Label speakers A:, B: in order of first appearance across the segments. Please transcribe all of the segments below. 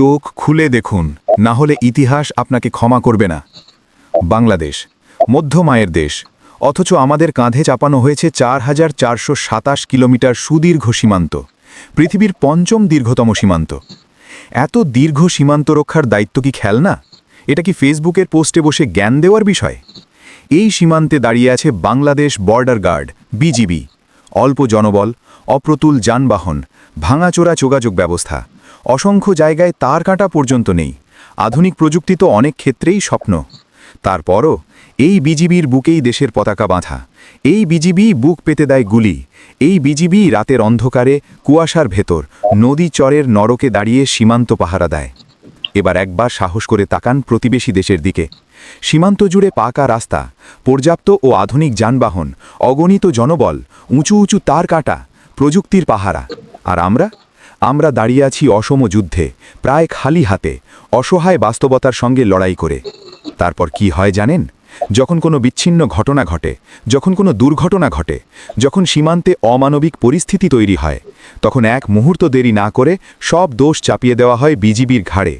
A: চোখ খুলে দেখুন, না হলে ইতিহাস আপনাকে ক্ষমা করবে না। বাংলাদেশ, মধ্য মায়ের দেশ, অথচ আমাদের কাঁধে চাপানো হয়েছে চার হাজার চারশো সাতাশ কিলোমিটার সুদীর্ঘ সীমান্ত, পৃথিবীর পঞ্চম দীর্ঘতম সীমান্ত। এত দীর্ঘ সীমান্ত রক্ষার দায়িত্ব কি খেলনা? এটা কি ফেসবুকের পোস্টে বসে জ্ঞান দেওয়ার বিষয়? এই সীমান্তে দাঁড়িয়ে আছে বাংলাদেশ বর্ডার গার্ড, বিজিবি। অল্প জনবল, অপ্রতুল যানবাহন, ভাঙাচোরা যোগাযোগ ব্যবস্থা। অসংখ্য জায়গায় তার কাঁটা পর্যন্ত নেই। আধুনিক প্রযুক্তি তো অনেক ক্ষেত্রেই স্বপ্ন। তারপরও, এই বিজিবির বুকেই দেশের পতাকা বাঁধা। এই বিজিবি বুক পেতে দেয় গুলি। এই বিজিবি রাতের অন্ধকারে কুয়াশার ভেতর, নদী চরের নরকে দাঁড়িয়ে সীমান্ত পাহারা দেয়। এবার একবার সাহস করে তাকান প্রতিবেশী দেশের দিকে। সীমান্ত জুড়ে পাকা রাস্তা, পর্যাপ্ত ও আধুনিক যানবাহন, অগণিত জনবল, উঁচু উঁচু তার কাটা, প্রযুক্তির পাহারা। আর আমরা? আমরা দাঁড়িয়ে আছি অসম যুদ্ধে, প্রায় খালি হাতে, অসহায় বাস্তবতার সঙ্গে লড়াই করে। তারপর কি হয় জানেন? যখন কোনো বিচ্ছিন্ন ঘটনা ঘটে, যখন কোনো দুর্ঘটনা ঘটে, যখন সীমান্তে অমানবিক পরিস্থিতি তৈরি হয়, তখন এক মুহূর্ত দেরি না করে সব দোষ চাপিয়ে দেওয়া হয় বিজিবির ঘাড়ে।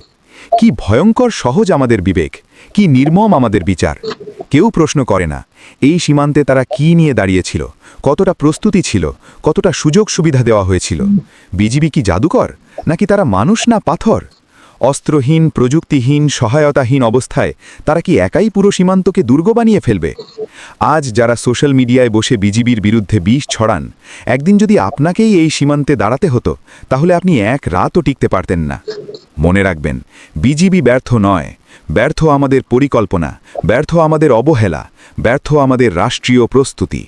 A: কি ভয়ঙ্কর সহজ আমাদের বিবেক, কি নির্মম আমাদের বিচার। কেউ প্রশ্ন করে না, এই সীমান্তে তারা কি নিয়ে দাঁড়িয়েছিল, কতটা প্রস্তুতি ছিল, কতটা সুযোগ সুবিধা দেওয়া হয়েছিল। বিজিবি কি জাদুকর, নাকি তারা মানুষ না পাথর? অস্ত্রহীন, প্রযুক্তিহীন, সহায়তাহীন অবস্থায় তারা কি একাই পুরো সীমান্তকে দুর্গ বানিয়ে ফেলবে? আজ যারা সোশ্যাল মিডিয়ায় বসে বিজিবির বিরুদ্ধে বিষ ছড়ান, একদিন যদি আপনাকেই এই সীমান্তে দাঁড়াতে হতো, তাহলে আপনি এক রাতও টিকতে পারতেন না। মনে রাখবেন, বিজিবি ব্যর্থ নয়। ব্যর্থ আমাদের পরিকল্পনা, ব্যর্থ আমাদের অবহেলা, ব্যর্থ আমাদের রাষ্ট্রীয় প্রস্তুতি।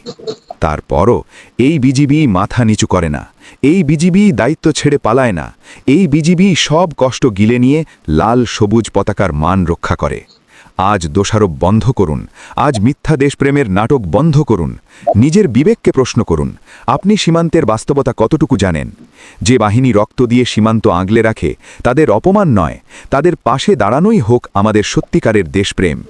A: তারপরও এই বিজিবি মাথা নিচু করে না, এই বিজিবি দায়িত্ব ছেড়ে পালায় না, এই বিজিবি সব কষ্ট গিলে নিয়ে লাল সবুজ পতাকার মান রক্ষা করে। আজ দোষারোপ বন্ধ করুন। আজ মিথ্যা দেশপ্রেমের নাটক বন্ধ করুন। নিজের বিবেককে প্রশ্ন করুন, আপনি সীমান্তের বাস্তবতা কতটুকু জানেন? যে বাহিনী রক্ত দিয়ে সীমান্ত আগলে রাখে, তাদের অপমান নয়, তাদের পাশে দাঁড়ানোই হোক আমাদের সত্যিকারের দেশপ্রেম।